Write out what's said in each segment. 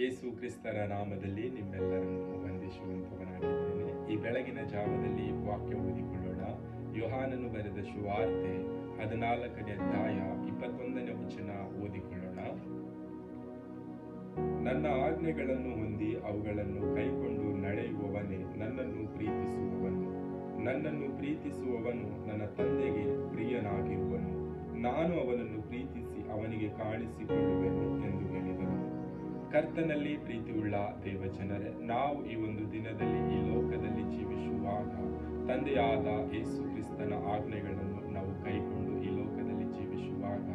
ಯೇಸು ಕ್ರಿಸ್ತರ ನಾಮದಲ್ಲಿ ನಿಮ್ಮೆಲ್ಲರನ್ನು ವಂದಿಸುವಂತವನಾಗಿದ್ದೇನೆ. ಈ ಬೆಳಗಿನ ಜಾವದಲ್ಲಿ ವಾಕ್ಯ ಓದಿಕೊಳ್ಳೋಣ. ಯೋಹಾನನು ಬರೆದ ಶುವಾರ್ತೆ ಹದಿನಾಲ್ಕನೇ ಅಧ್ಯಾಯ ಇಪ್ಪತ್ತೊಂದನೇ ವಚನ ಓದಿಕೊಳ್ಳೋಣ. ನನ್ನ ಆಜ್ಞೆಗಳನ್ನು ಹೊಂದಿ ಅವುಗಳನ್ನು ಕೈಕೊಂಡು ನಡೆಯುವವನೇ ನನ್ನನ್ನು ಪ್ರೀತಿಸುವವನು. ನನ್ನನ್ನು ಪ್ರೀತಿಸುವವನು ನನ್ನ ತಂದೆಗೆ ಪ್ರಿಯನಾಗಿರುವನು. ನಾನು ಅವನನ್ನು ಪ್ರೀತಿಸಿ ಅವನಿಗೆ ಹೇಳಿದನು ಕರ್ತನಲ್ಲಿ ಪ್ರೀತಿಯುಳ್ಳ ದೇವಜನರೇ, ನಾವು ಈ ಒಂದು ದಿನದಲ್ಲಿ ಈ ಲೋಕದಲ್ಲಿ ಜೀವಿಸುವಾಗ ತಂದೆಯಾದ ಯೇಸು ಕ್ರಿಸ್ತನ ಆಜ್ಞೆಗಳನ್ನು ನಾವು ಕೈಗೊಂಡು ಈ ಲೋಕದಲ್ಲಿ ಜೀವಿಸುವಾಗ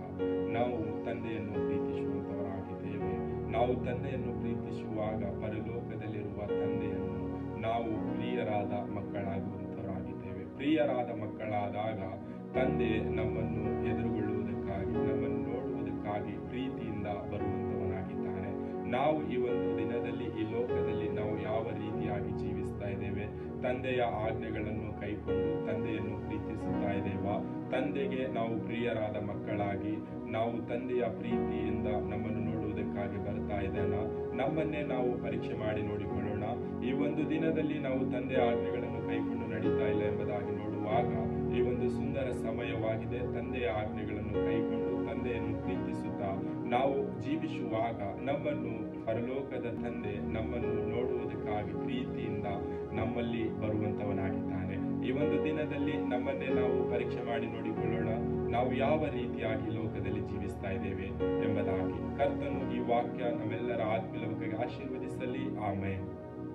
ನಾವು ತಂದೆಯನ್ನು ಪ್ರೀತಿಸುವಂತವರಾಗಿದ್ದೇವೆ. ನಾವು ತಂದೆಯನ್ನು ಪ್ರೀತಿಸುವಾಗ ಪರಲೋಕದಲ್ಲಿರುವ ತಂದೆಯನ್ನು ನಾವು ಪ್ರಿಯರಾದ ಮಕ್ಕಳಾಗುವಂತವರಾಗಿದ್ದೇವೆ. ಪ್ರಿಯರಾದ ಮಕ್ಕಳಾದಾಗ ತಂದೆ ನಮ್ಮನ್ನು ಎದುರುಗೊಳ್ಳುವುದಕ್ಕಾಗಿ ನಮ್ಮನ್ನು ನಾವು ಈ ಒಂದು ದಿನದಲ್ಲಿ ಈ ಲೋಕದಲ್ಲಿ ನಾವು ಯಾವ ರೀತಿಯಾಗಿ ಜೀವಿಸ್ತಾ ಇದ್ದೇವೆ? ತಂದೆಯ ಆಜ್ಞೆಗಳನ್ನು ಕೈಕೊಂಡು ತಂದೆಯನ್ನು ಪ್ರೀತಿಸುತ್ತಾ ಇದ್ದೇವಾ? ತಂದೆಗೆ ನಾವು ಪ್ರಿಯರಾದ ಮಕ್ಕಳಾಗಿ ನಾವು ತಂದೆಯ ಪ್ರೀತಿಯಿಂದ ನಮ್ಮನ್ನು ನೋಡುವುದಕ್ಕಾಗಿ ಬರ್ತಾ ಇದ್ದಾನ? ನಮ್ಮನ್ನೇ ನಾವು ಪರೀಕ್ಷೆ ಮಾಡಿ ನೋಡಿಕೊಳ್ಳೋಣ. ಈ ಒಂದು ದಿನದಲ್ಲಿ ನಾವು ತಂದೆಯ ಆಜ್ಞೆಗಳನ್ನು ಕೈಕೊಂಡು ನಡೀತಾ ಇಲ್ಲ ತಂದೆಯ ಆಜ್ಞೆಗಳನ್ನು ಕೈಗೊಂಡು ತಂದೆಯನ್ನು ಪ್ರೀತಿಸುತ್ತಾ ನಾವು ಜೀವಿಸುವಾಗ ನಮ್ಮನ್ನು ಪರಲೋಕದ ತಂದೆ ನಮ್ಮನ್ನು ನೋಡುವುದಕ್ಕಾಗಿ ಪ್ರೀತಿಯಿಂದ ನಮ್ಮಲ್ಲಿ ಬರುವಂತವನಾಗಿದ್ದಾನೆ ಈ ಒಂದು ದಿನದಲ್ಲಿ ನಮ್ಮನ್ನೇ ನಾವು ಪರೀಕ್ಷೆ ಮಾಡಿ ನೋಡಿಕೊಳ್ಳೋಣ. ನಾವು ಯಾವ ರೀತಿಯಾಗಿ ಲೋಕದಲ್ಲಿ ಜೀವಿಸ್ತಾ ಇದ್ದೇವೆ ಎಂಬುದಾಗಿ. ಕರ್ತನು ಈ ವಾಕ್ಯ ನಮ್ಮೆಲ್ಲರ ಆತ್ಮೀಯ ಆಶೀರ್ವದಿಸಲಿ. ಆಮೇಲೆ